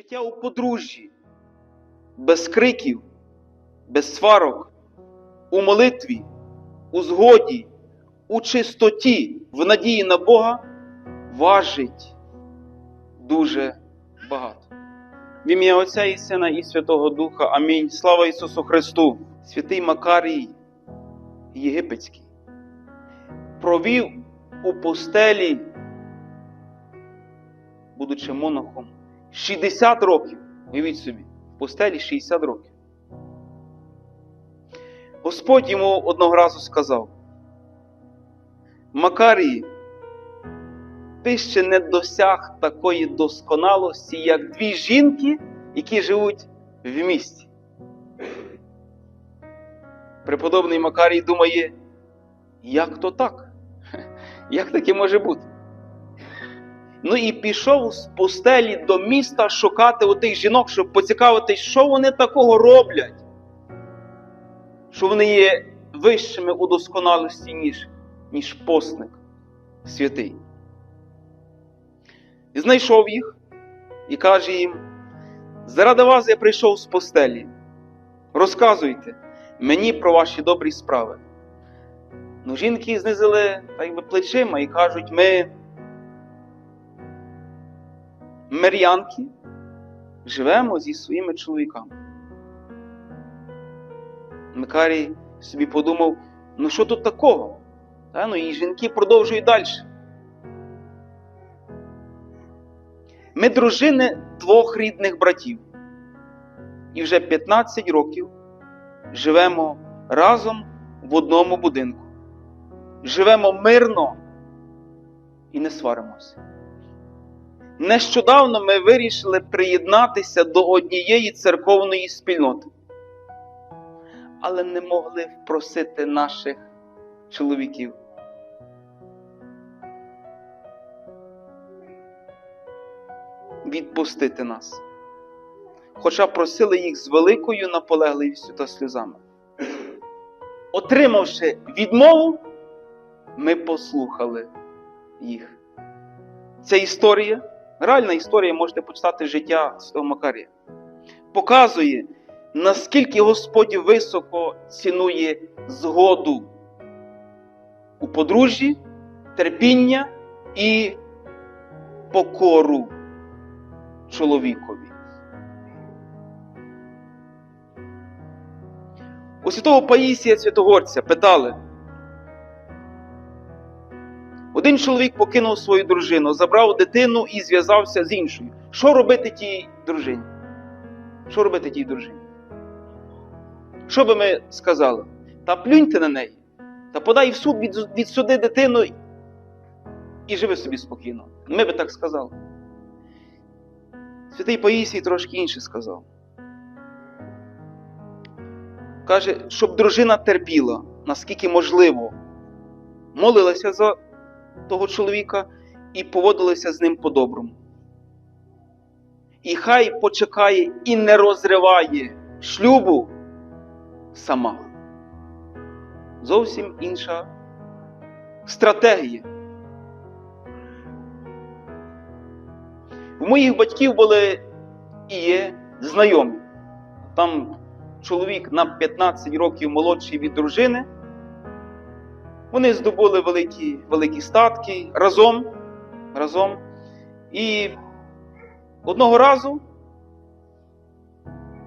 Життя у подружжі, без криків, без сварок, у молитві, у згоді, у чистоті, в надії на Бога важить дуже багато. В ім'я Отця і Сина і Святого Духа. Амінь. Слава Ісусу Христу! Святий Макарій Єгипетський провів у постелі, будучи монахом, 60 років. Уявіть собі, в постелі 60 років. Господь йому одного разу сказав: Макарій, ти ще не досяг такої досконалості, як дві жінки, які живуть в місті. Преподобний Макарій думає, як то так? Як таке може бути? Ну і пішов з пустелі до міста шукати отих жінок, щоб поцікавитись, що вони такого роблять, що вони є вищими у досконалості, ніж, ніж посник святий. І знайшов їх і каже їм: заради вас я прийшов з постелі. Розказуйте мені про ваші добрі справи. Ну, жінки знизили так би, плечима і кажуть, ми мир'янки живемо зі своїми чоловіками. Микарій собі подумав, ну що тут такого? Та, ну і жінки продовжують далі. Ми дружини двох рідних братів. І вже 15 років живемо разом в одному будинку. Живемо мирно і не сваримося. Нещодавно ми вирішили приєднатися до однієї церковної спільноти, але не могли впросити наших чоловіків. Відпустити нас, хоча просили їх з великою наполегливістю та сльозами. Отримавши відмову, ми послухали їх. Ця історія, реальна історія, можете почитати життя Святого Макарія, показує, наскільки Господь високо цінує згоду у подружжі, терпіння і покору чоловікові. У святого Паїсія Святогорця питали. Один чоловік покинув свою дружину, забрав дитину і зв'язався з іншою. Що робити тій дружині? Що робити тій дружині? Що би ми сказали? Та плюньте на неї, та подай в суд відсуди дитину і живи собі спокійно. Ми би так сказали. Святий Паїсій трошки інше сказав. Каже, щоб дружина терпіла, наскільки можливо, молилася за того чоловіка і поводилася з ним по-доброму. І хай почекає і не розриває шлюбу сама. Зовсім інша стратегія. У моїх батьків були і є знайомі. Там чоловік на 15 років молодший від дружини. Вони здобули великі великі статки разом. разом. І одного разу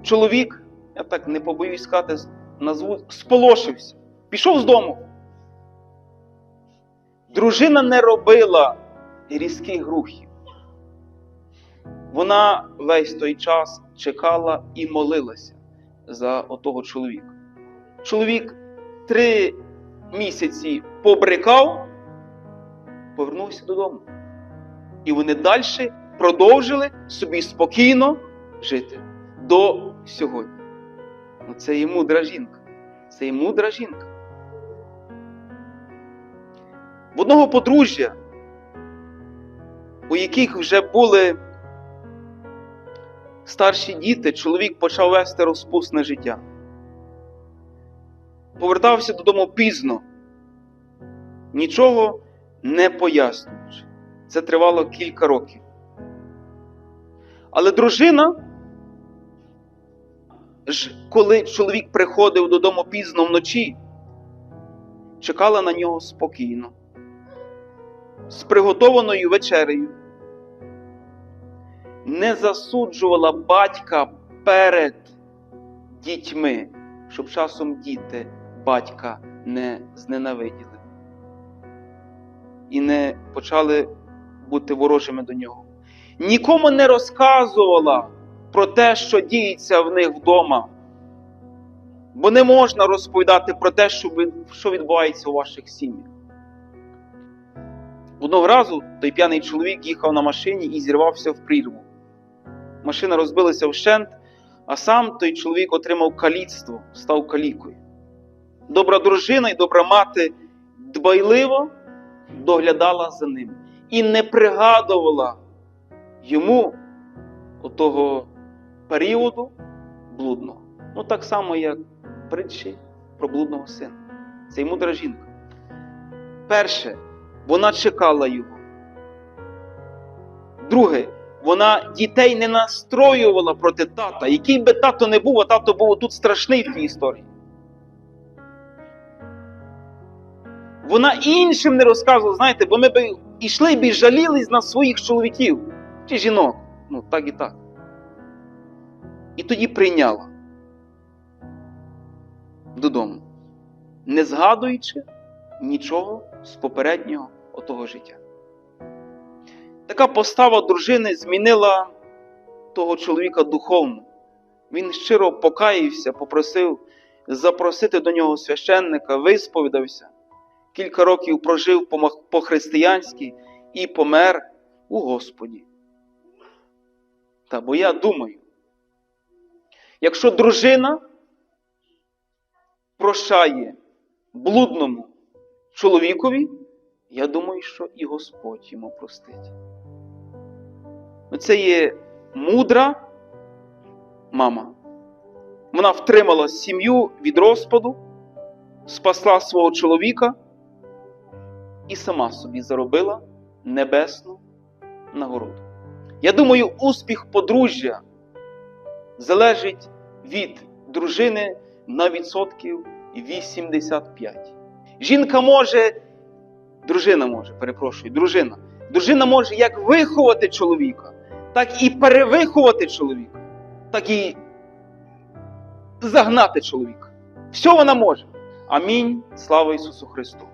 чоловік, я так не побоюсь сказати, назву, сполошився, пішов з дому. Дружина не робила різких рухів. Вона весь той час чекала і молилася за отого чоловіка. Чоловік три місяці побрикав, повернувся додому. І вони далі продовжили собі спокійно жити до сьогодні. Ну, Це є мудра жінка. Це є мудра жінка. В одного подружжя, у яких вже були старші діти, чоловік почав вести розпусне життя повертався додому пізно, нічого не пояснюючи. Це тривало кілька років. Але дружина, коли чоловік приходив додому пізно вночі, чекала на нього спокійно, з приготованою вечерею, не засуджувала батька перед дітьми, щоб часом діти батька не зненавиділи і не почали бути ворожими до нього. Нікому не розказувала про те, що діється в них вдома. Бо не можна розповідати про те, що відбувається у ваших сім'ях. Одного разу той п'яний чоловік їхав на машині і зірвався в прірву. Машина розбилася вщент, а сам той чоловік отримав каліцтво, став калікою. Добра дружина і добра мати дбайливо доглядала за ним і не пригадувала йому отого періоду блудного. Ну так само, як притчі про блудного сина. Це й мудра жінка. Перше, вона чекала його. Друге, вона дітей не настроювала проти тата. Який би тато не був, а тато був тут страшний в тій історії. Вона іншим не розказувала, знаєте, бо ми б ішли б і жалілись на своїх чоловіків чи жінок. Ну, так і так. І тоді прийняла додому, не згадуючи нічого з попереднього отого життя. Така постава дружини змінила того чоловіка духовно. Він щиро покаявся, попросив запросити до нього священника, висповідався кілька років прожив по- по-християнськи і помер у Господі. Та бо я думаю, якщо дружина прощає блудному чоловікові, я думаю, що і Господь йому простить. Ну, Це є мудра мама. Вона втримала сім'ю від розпаду, спасла свого чоловіка і сама собі заробила небесну нагороду. Я думаю, успіх подружжя залежить від дружини на відсотків 85. Жінка може, дружина може, перепрошую, дружина. Дружина може як виховати чоловіка, так і перевиховати чоловіка, так і загнати чоловіка. Все вона може. Амінь. Слава Ісусу Христу!